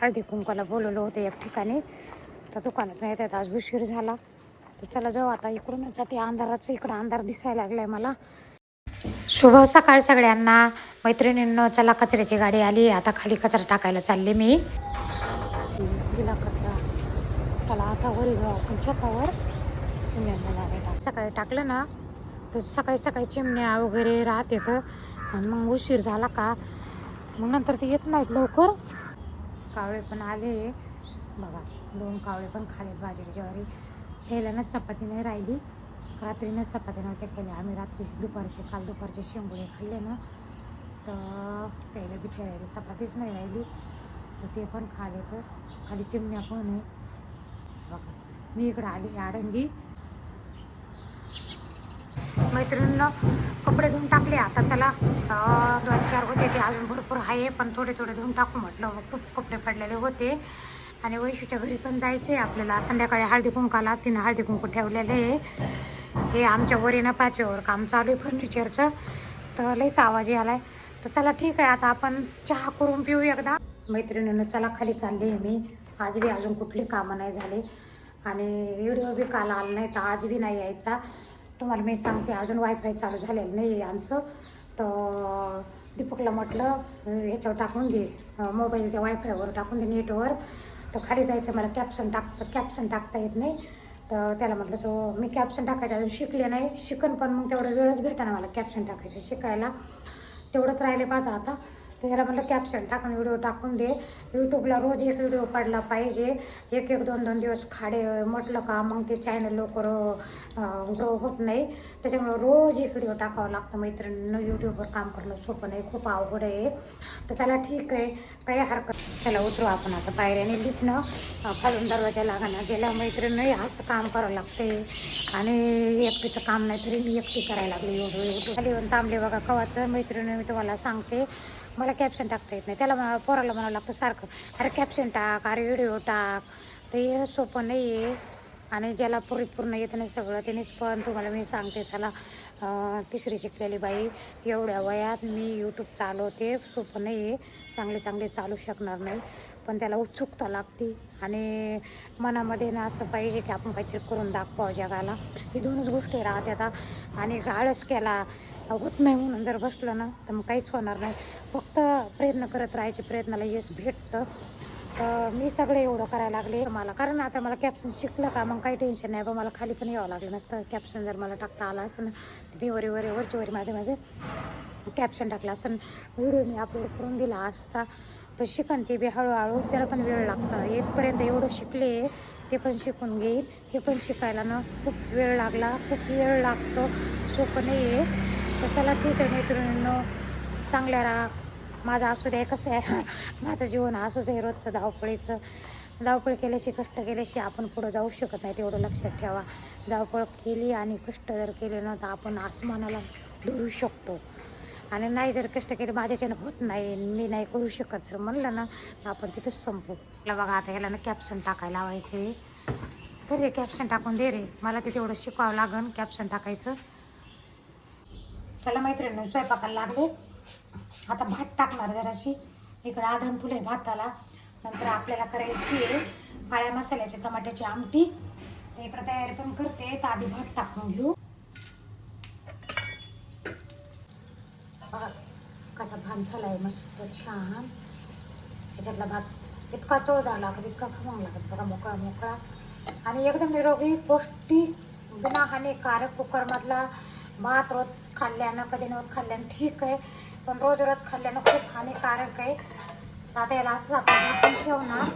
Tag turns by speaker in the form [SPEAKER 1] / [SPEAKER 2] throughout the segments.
[SPEAKER 1] हळदी कुंकाला बोलवलं होतं एक ठिकाणी. तर दुकानात नाही येतात आज उशीर झाला. तर चला जाऊ आता इकडूनच जाते. अंधाराचं इकडं अंधार दिसायला लागलाय मला. शुभ सकाळ सगळ्यांना. मैत्रिणींनो चला कचऱ्याची गाडी आली. आता खाली कचरा टाकायला चालले मी. दिला कचरा. चला आता वरी जाऊ आपण छतावर. टाक. सकाळी टाकलं ना तर सकाळी सकाळी चिमण्या वगैरे राहते तर मग उशीर झाला का? मग नंतर ते येत नाहीत लवकर. कावळे पण आले. बघा दोन कावळे पण खाले बाजरी ज्वारी. पहिल्यानं चपाती नाही राहिली. रात्रीनं चपाती नव्हत्या केल्या. आम्ही रात्री दुपारचे काल दुपारचे शेंगुळे खाल्ले ना तर त्याला बिचारायला चपातीच नाही राहिली. तर ते पण खाले तर. खाली चिमण्या पण आहे. बघा मी इकडं आली आडंगी मैत्रिणीनं कपडे धुवून टाकले. आता चला दोन चार होते ते अजून भरपूर आहे पण थोडे थोडे धुवून टाकू म्हटलं. मग खूप कपडे पडलेले होते. आणि वैशूच्या घरी पण जायचे. आपल्याला संध्याकाळी हळदी कुंकाला तिनं हळदी कुंकू ठेवलेले आहे. हे आमच्या वरीनं पाचीवर काम चालू आहे फर्निचरचं तर लईच आवाज आलाय तर चला ठीक आहे. आता आपण चहा करून पिऊ एकदा. मैत्रिणीनं चला खाली चालली आहे मी. आज बी अजून कुठली कामं नाही झाली. आणि व्हिडिओ बी काल आला नाही तर आज बी नाही यायचा. तुम्हाला मी सांगते अजून वायफाय चालू झालेलं नाही आमचं. तर दीपकला म्हटलं ह्याच्यावर टाकून दे. मोबाईलच्या वायफायवर टाकून दे नेटवर. तर खाली जायचं मला कॅप्शन टाक कॅप्शन टाकता येत नाही. तर त्याला म्हटलं तो मी कॅप्शन टाकायचं अजून शिकले नाही. शिकन पण मग तेवढा वेळच भेटा मला कॅप्शन टाकायचं शिकायला. तेवढंच राहिले पाहिजे आता. तर म्हटलं कॅप्शन टाकून व्हिडिओ टाकून दे. यूट्यूबला रोज एक व्हिडिओ पडला पाहिजे. एक एक दोन दोन दिवस खाडे म्हटलं का मग ते चॅनल लवकर ग्रो होत नाही. त्याच्यामुळं रोज एक व्हिडिओ टाकावं लागतं मैत्रिणींना. यूट्यूबवर काम करणं सोपं नाही खूप अवघड आहे. तर चला ठीक आहे. काही हरकत चला उतरू आपण आता पायऱ्याने लिपणं खालून दरवाजा लागायला गेला. मैत्रिणी असं काम करावं लागते आणि एकटीचं काम नाही तरी मी एकटी करायला लागली एवढं एवढं. खाली येऊन थांबले बघा कवाचं. मैत्रिणी मी तुम्हाला सांगते. मला कॅप्शन टाकता येत नाही. त्याला मला पोराला म्हणावं लागतं सारखं अरे कॅप्शन टाक अरे व्हिडिओ टाक. तर हे सोपं नाही आहे आणि ज्याला परिपूर्ण येत नाही सगळं त्यानेच पण तुम्हाला मी सांगते चला तिसरी शिकलेली बाई एवढ्या वयात मी यूट्यूब चालवते. सोपं नाही आहे चांगले चांगले चालू शकणार नाही पण त्याला उत्सुकता लागते. आणि मनामध्ये ना असं पाहिजे की आपण काहीतरी करून दाखवावं जगाला. ही दोनच गोष्टी राहते आता आणि आळस केला होत नाही म्हणून जर बसलं ना तर मग काहीच होणार नाही. फक्त प्रयत्न करत राहायचे प्रयत्नाला यश भेटतं. तर मी सगळे एवढं करायला लागले मला. कारण आता मला कॅप्शन शिकलं का मग काही टेन्शन नाही. बा मला खाली पण यावं लागलं नसतं. कॅप्शन जर मला टाकता आलं असतं ना तर मी वरी वरी वरची वरी माझे माझे कॅप्शन टाकलं असतं. व्हिडिओ मी अपलोड करून दिला असता. पण शिकन ते बी हळूहळू. त्याला पण वेळ लागतं. येतपर्यंत एवढं शिकले ते पण शिकून घेईल. हे पण शिकायला ना खूप वेळ लागला. खूप वेळ लागतो. सोपं नाही आहे तर चला ठीक आहे मैत्रिणींनो. चांगल्या राहा. माझं असू द्या कसं आहे? माझं जीवन असंच आहे रोजचं धावपळीचं. धावपळ केल्याशी कष्ट केल्याशी आपण पुढं जाऊ शकत नाही तेवढं लक्षात ठेवा. धावपळ केली आणि कष्ट जर केले ना तर आपण आसमानाला धरू शकतो. आणि नाही जर कष्ट केले माझ्याच्यानं होत नाही मी नाही करू शकत. जर म्हणलं ना तर आपण तिथंच संपू. मला बघा आता ह्याला ना कॅप्शन टाकायला लावायचे. तर रे कॅप्शन टाकून दे रे. मला ते तेवढं शिकावं लागन कॅप्शन टाकायचं. चला मैत्रिणी स्वयंपाकाला लागले. आता भात टाकणार जराशी. इकडं आधण फुले भाताला. नंतर आपल्याला करायची आहे काळ्या मसाल्याची टमाट्याची आमटी. इकडं तयारी पण करते. तर आधी भात टाकून घेऊ. बघा कसा भात झालाय मस्त छान. ह्याच्यातला भात इतका चवदार लागत इतका खमावा लागत. बघा मोकळा मोकळा. आणि एकदम निरोगी पौष्टिक बिना हानिकारक कुकरमधला भात रोज खाल्ल्यानं कधी रोज खाल्ल्यानं ठीक आहे. पण रोज रोज खाल्ल्यानं खूप हानिकारक आहे. दादा याला असं आपण ठेवणार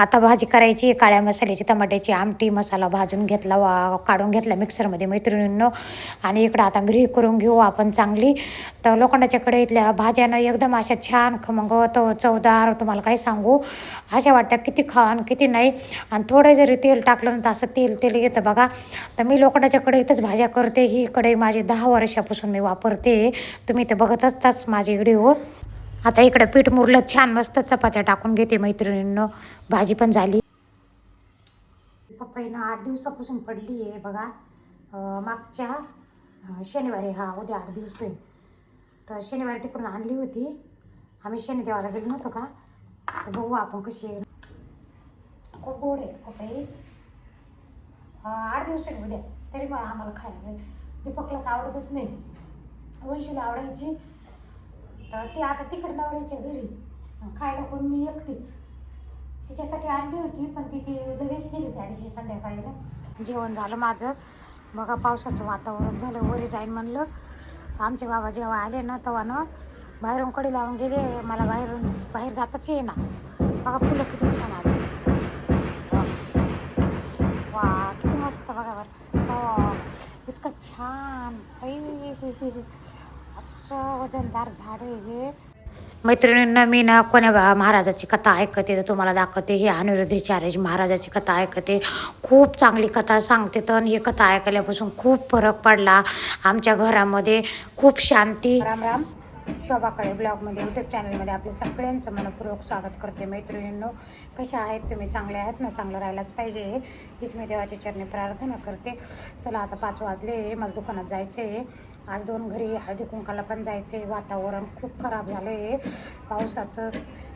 [SPEAKER 1] आता भाजी करायची काळ्या मसाल्याची टमाट्याची आमटी मसाला भाजून घेतला वा काढून घेतला मिक्सरमध्ये मैत्रिणींनो. आणि इकडं आता ग्री करून घेऊ आपण चांगली. तर लोखंडाच्या कढईतल्या भाज्यानं एकदम अशा छान खमंग चवदार तुम्हाला काय सांगू? अशा वाटतं किती खावान किती नाही. आणि थोडं जरी तेल टाकलं तर असं तेल तेल येतं बघा. तर मी लोखंडाच्या कढईतच भाज्या करते. ही कढई माझी दहा वर्षापासून मी वापरते. तुम्ही ते बघत असताच माझी व्हिडिओ. आता इकडं पीठ मुरलं छान मस्त चपात्या टाकून घेते मैत्रिणींनो. भाजी पण झाली. पप्पाईनं आठ दिवसापासून पडली आहे बघा. मागच्या शनिवारी हा उद्या आठ दिवस होईल. तर शनिवारी तिकडून आणली होती. आम्ही शनिदेवाला गेलो नव्हतो का? तर बघू आपण कशी आहे. खूप गोड आहे पपई आठ दिवस होईल उद्या. तरी मग आम्हाला खायला दीपकला तर आवडतच नाही. वंशीला आवडायची. तर ती आता तिकडे नवऱ्याच्या घरी. खायला कोण मी एकटीच. तिच्यासाठी आणली होती पण ती ती लगेच गेली त्या दिवशी संध्याकाळी ना. जेवण झालं माझं. बघा पावसाचं वातावरण झालं वरी जाईन म्हणलं. तर आमचे बाबा जेव्हा आले ना तेव्हा ना बाहेरून कडी लावून गेले. मला बाहेरून बाहेर जाताच ये ना बघा फुलं किती छान आली. वा किती मस्त बघा बरं. हो इतकं छान. असं वजनदार झाड हे. मैत्रिणींना मी ना कोण्या बा- महाराजाची कथा ऐकते तर तुम्हाला दाखवते. हे अनिरुद्धेचार्यजी महाराजाची कथा ऐकते. खूप चांगली कथा सांगते तर ही कथा ऐकल्यापासून खूप फरक पडला. आमच्या घरामध्ये खूप शांती. राम राम. शोभाकडे ब्लॉगमध्ये यूट्यूब चॅनलमध्ये आपले सगळ्यांचं मनपूर्वक स्वागत करते. मैत्रिणींनो कशा आहेत तुम्ही? चांगले आहेत ना? चांगलं राहायलाच पाहिजे. हीच मी देवाची चरणी प्रार्थना करते. चला आता पाच वाजले. मला दुकानात जायचं आहे आज दोन घरी हळदी कुंकाला पण जायचं आहे वातावरण खूप खराब झालं आहे पावसाचं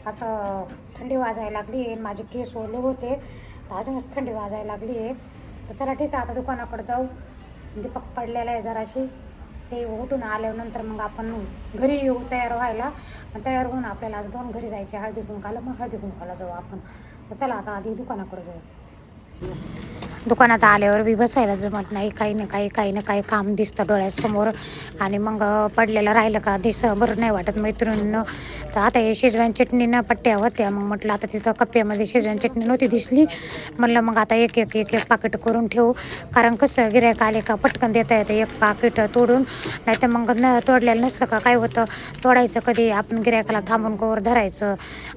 [SPEAKER 1] असं थंडी वाजायला लागली. आहे माझे केस ओले होते. तर अजूनच थंडी वाजायला लागली आहे. तर चला ठीक आहे. आता दुकानाकडे जाऊ. दीपक पडलेला आहे जराशी. ते उठून आल्यानंतर मग आपण घरी येऊ तयार व्हायला. तयार होऊन आपल्याला आज दोन घरी जायचे हळदी कुंकाला. मग हळदी कुंकाला जाऊ आपण. चला आता आधी दुकानाकडे जाऊ. दुकानात आल्यावर बी बसायला जमत नाही. काही ना काही काही ना काही काम दिसतं डोळ्यासमोर. आणि मग पडलेलं राहिलं का दिस बरं नाही वाटत. मैत्रिणीनं तर आता हे शेजवान चटणीनं पट्ट्या होत्या. मग म्हटलं आता तिथं कप्प्यामध्ये शेजवान चटणी नव्हती दिसली. म्हणलं मग आता एक एक एक एक पाकिट करून ठेवू. कारण कसं गिरायक आले का पटकन देता येतं एक पाकिट तोडून. नाही तर मग न तोडलेलं नसतं का? काय होतं? तोडायचं कधी? आपण गिरायकाला थांबून कवर धरायचं.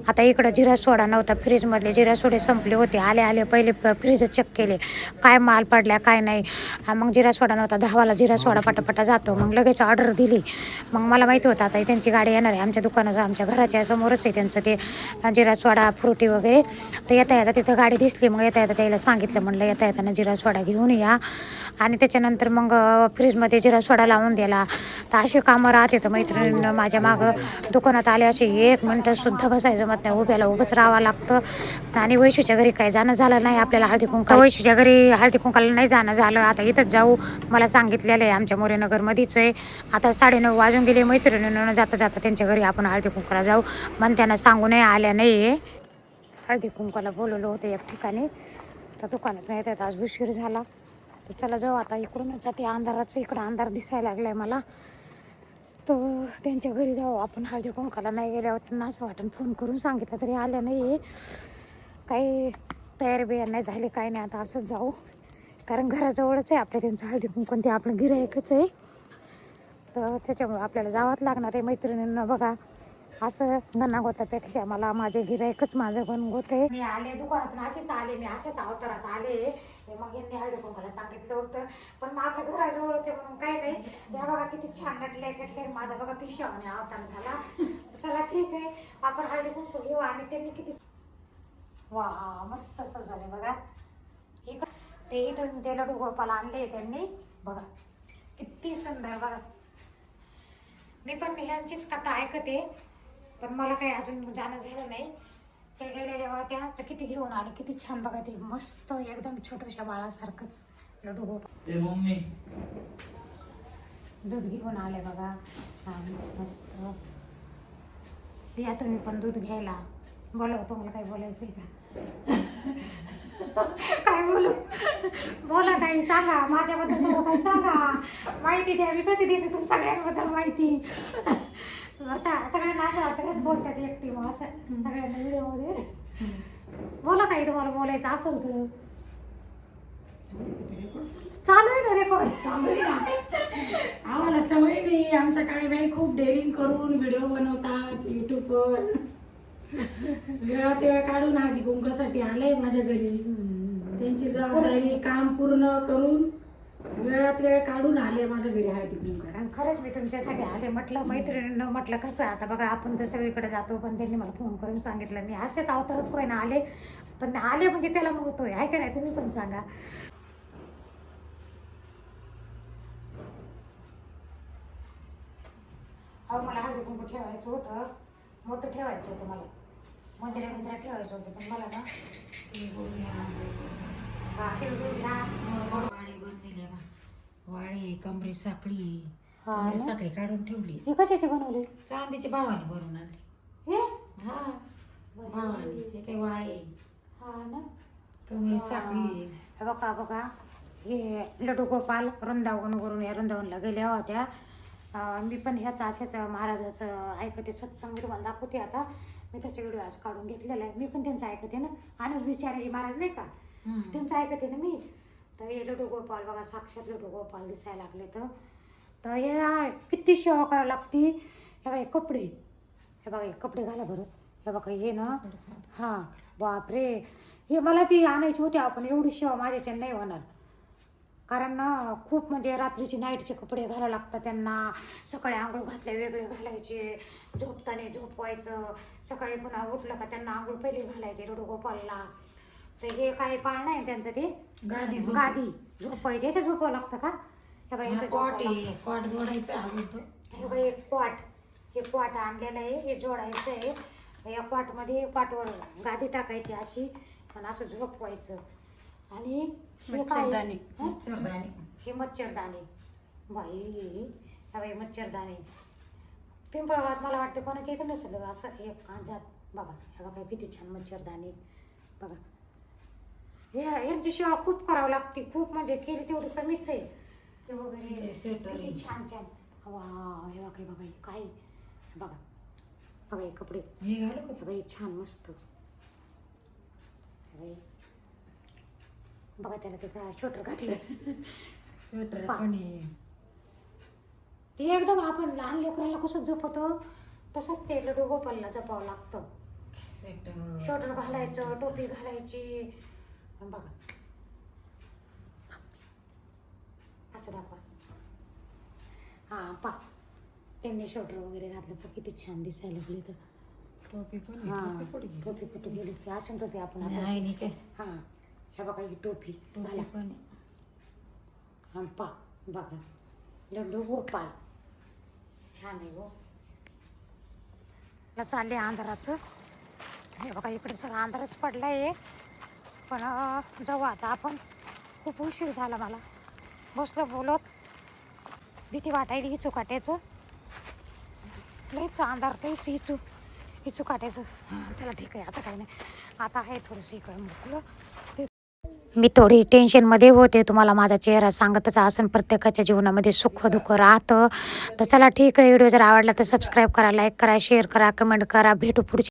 [SPEAKER 1] आता इकडं जिरा सोडा नव्हता. फ्रीजमधले जिरा सोडे संपले होते. आले आले पहिले फ्रीज चेक केले. काय माल पडल्या काय नाही. हा, मग जिरा सोडा नव्हता दहावाला जिरा सोडा पटापटा जातो. मग लगेच ऑर्डर दिली. मग मला माहिती होतं आता त्यांची गाडी येणार आहे. आमच्या दुकानाचं आमच्या घराच्या समोरच आहे त्यांचं ते जिरा सोडा फ्रुटी वगैरे. तर येता येता तिथं गाडी दिसली. मग येता येता त्याला सांगितलं म्हणलं येता येताना जिरा सोडा घेऊन या. आणि त्याच्यानंतर मग फ्रीजमध्ये जिरा सोडा लावून दिला. तर असे कामं राहते तर मैत्रिणीनं माझ्या मागं दुकानात आले असे एक मिनटं सुद्धा बसायचं मत नाही. उभ्याला उभंच राहावं लागतं. आणि वैशूच्या घरी काय जाणं झालं नाही. आपल्याला हळदी कुंका वैशूच्या घरी हळदी कुंकाला नाही जाणं झालं. आता इथंच जाऊ. मला सांगितलेलं आहे आमच्या मोरेनगरमध्येच आहे. आता साडेनऊ वाजून गेले मैत्रिणीनं जाता जाता त्यांच्या घरी आपण हळदी कुंकाला जाऊ. पण त्यांना सांगू नाही आल्या नाही. आहे हळदी कुंकाला बोलवलं होतं एक ठिकाणी. तर दुकानात नाही येतात आज उशीर झाला. तर चला जाऊ आता इकडूनच. जाते अंधाराचं इकडं अंधार दिसायला लागलाय मला. तर त्यांच्या घरी जाऊ. आपण हळदी कुंकाला नाही गेल्यावर त्यांना असं वाटून फोन करून सांगितलं तरी आल्या नाही. आहे काही तयारी बियार नाही झाली काय नाही. आता असंच जाऊ. कारण घराजवळच आहे आपल्या त्यांचं हळदी कुंकून ते आपलं गिरायकच आहे. तर त्याच्यामुळे आपल्याला जावंच लागणार आहे. मैत्रिणींना बघा. असं गणागोतापेक्षा मला माझे गिरायकच माझं गणगोत आहे मी आले दुकानातून असेच आले. मी अशाच अवतारात आले. मग यांनी हळदी कुंकाला सांगितलं होतं. पण मग आपल्या घराजवळच आहे म्हणून काय नाही. त्या बघा किती छान नटले कटले माझा बघा पिशावाने अवतार झाला. चला ठीक आहे. आपण हळदी कुंकू घेऊ आणि त्यांनी किती वा मस्त सजवले बघा. इकडं ते इथून ते लडू गोपाला आणले त्यांनी. बघा किती सुंदर बघा. मी पण ह्यांचीच कथा ऐकते पण मला काही अजून जाणं झालं नाही. ते गेलेल्या होत्या तर किती घेऊन आले किती छान बघा ते. मस्त एकदम छोट्याशा बाळासारखंच लडू गोपाल
[SPEAKER 2] मम्मी.
[SPEAKER 1] दूध घेऊन आले बघा. छान मस्त. या तुम्ही पण दूध घ्यायला. बोला हो, तुम्हाला काही बोलायचं आहे का? काय बोलू? बोला काही सांगा. माझ्याबद्दल थोडं काही सांगा. माहिती द्या मी कशी देते तुम्ही सगळ्यांबद्दल माहिती? सगळ्यांना असं वाटतं बोलतात एकटी मग असं सगळ्यांना व्हिडिओमध्ये. बोला काही तुम्हाला बोलायचं असेल तर. चालू आहे ना रेकॉर्ड
[SPEAKER 3] चालू आहे ना. आम्हाला सवय नाही. आमच्या काळी बाई खूप डेअरिंग करून व्हिडिओ बनवतात युट्यूबवर वेळात वेळ काढून आधी कुंकासाठी आले माझ्या घरी. त्यांची जबाबदारी काम पूर्ण करून वेळात वेळ काढून आले माझ्या घरी हळदी कुंकू
[SPEAKER 1] आणि खरंच मी तुमच्यासाठी आले म्हटलं मैत्रिणीनं म्हटलं कसं आता बघा आपण तर सगळीकडे जातो पण त्यांनी मला फोन करून सांगितलं. मी असेच अवतारात पण आले पण आले म्हणजे त्याला महत्त्व आहे आहे का नाही? तुम्ही पण सांगा. अहो मला हळदी कुंकू ठेवायचं होतं. मोठं ठेवायचं होतं मला. मंदिरा मंदिरा ठेवायचं होतं पण मला ना हा.
[SPEAKER 3] वाळे बनलेले बा. वाळे कमरे साखळी
[SPEAKER 1] हा
[SPEAKER 3] कमरे? साखळी काढून ठेवली.
[SPEAKER 1] हे कशाची बनवली?
[SPEAKER 3] चांदीची भावाने भरून आणली.
[SPEAKER 1] हे?
[SPEAKER 3] हा. भावाने. हे काय वाळे
[SPEAKER 1] हा ना?
[SPEAKER 3] कमरे साखळी
[SPEAKER 1] हे बघा बघा. हे लड्डू गोपाल वृंदावनवरून या वृंदावनला गेल्या होत्या. अं, मी पण ह्याचं अशाच महाराजाचं ऐकते सत्संग तुम्हाला दाखवते आता. मी त्याचे व्हिडिओ आज काढून घेतलेला आहे मी पण त्यांचं ऐकते ना. आनंद विचारायची महाराज नाही का. त्यांचं ऐकते ना मी. तर हे लड्डू गोपाल बघा साक्षात लड्डू गोपाल दिसायला लागले तर. तर हे किती सेवा करावी लागती. हे बघा कपडे. हे बघा हे कपडे घाला बरं. हे बघा हे ना. हां बापरे. हे मला बी आणायची होती आपण एवढी सेवा माझ्याच्या नाही होणार. कारण ना खूप म्हणजे रात्रीचे नाईटचे कपडे घालायला लागतात त्यांना. सकाळी आंघोळ घातले वेगळे घालायचे. झोपताना झोपवायचं. सकाळी पुन्हा उठलं का त्यांना आंघोळ पहिली घालायचे रडू गोपालला तर हे काही पाळ नाही त्यांचं ते?
[SPEAKER 3] गादी
[SPEAKER 1] गादी. झोपायचे याच्या झोपावं लागतं का?
[SPEAKER 3] आहे. कॉट जोडायचं
[SPEAKER 1] हे पॉट हे पॉट आणलेलं आहे हे जोडायचं आहे. या पॉटमध्ये पॉटवर गादी टाकायची अशी. आणि असं झोपवायचं. आणि हे काय? हं?
[SPEAKER 3] मच्छरदाणी
[SPEAKER 1] हे मच्छरदाणी बाई हा बाई मच्छरदाणी मला वाटतं कोणाच्या इथं नसेल असं हे कांजात बघा हे बघा किती छान मच्छरदाणी बघा. हे यांची सेवा खूप करावं लागते. खूप म्हणजे केली तेवढी कमीच आहे. ते वगैरे
[SPEAKER 3] हे.
[SPEAKER 1] किती छान छान. वा हे बघा हे बघा हे काय? हे बघा. बघा हे कपडे.
[SPEAKER 3] हे घालू
[SPEAKER 1] हे बघा हे छान मस्त. हे हे. बघा त्याला ते काय छोटर घातलं
[SPEAKER 3] स्वेटर
[SPEAKER 1] पा.
[SPEAKER 3] पण आहे
[SPEAKER 1] ते एकदम आपण लहान लेकराला कसं जपतो तसंच ते लडू गोपालला जपावं लागतं.
[SPEAKER 3] स्वेटर
[SPEAKER 1] घालायचं टोपी घालायची. बघा. असं दाखवा. हां पा. त्यांनी शॉर्टर वगैरे घातलं. तर किती छान दिसायला लागली तर
[SPEAKER 3] टोपी पण आहे.
[SPEAKER 1] हां
[SPEAKER 3] टोपी कुठे गेली?
[SPEAKER 1] टोपी कुठे गेली? ती असून टोपी आपण आता
[SPEAKER 3] नाही नाही. काय
[SPEAKER 1] हां. हे बघा ही टोपी. घाला
[SPEAKER 3] पण.
[SPEAKER 1] हां पा. बघा. लड्डू गोपाल. छान आहे हो. मला चालले आंध्राचं. हे बघा इकडे सगळं आंध्रच पडलं आहे पण जाऊ आता आपण. खूप उशीर झाला मला. बसलो बोलत. भीती वाटायली हिचू काट्याचं. लईच अंधार लईच हिचू हिचू काट्याचं. हां चला ठीक आहे. आता काही नाही. आता आहे थोडंसं इकडं मोकळं. ते मी थोडी टेन्शनमध्ये होते. तुम्हाला माझा चेहरा सांगतच असेल प्रत्येकाच्या जीवनामध्ये सुख दुःख राहतं. तर चला ठीक आहे व्हिडिओ जर आवडला तर सबस्क्राईब करा लाईक करा शेअर करा कमेंट करा. भेटू पुढच्या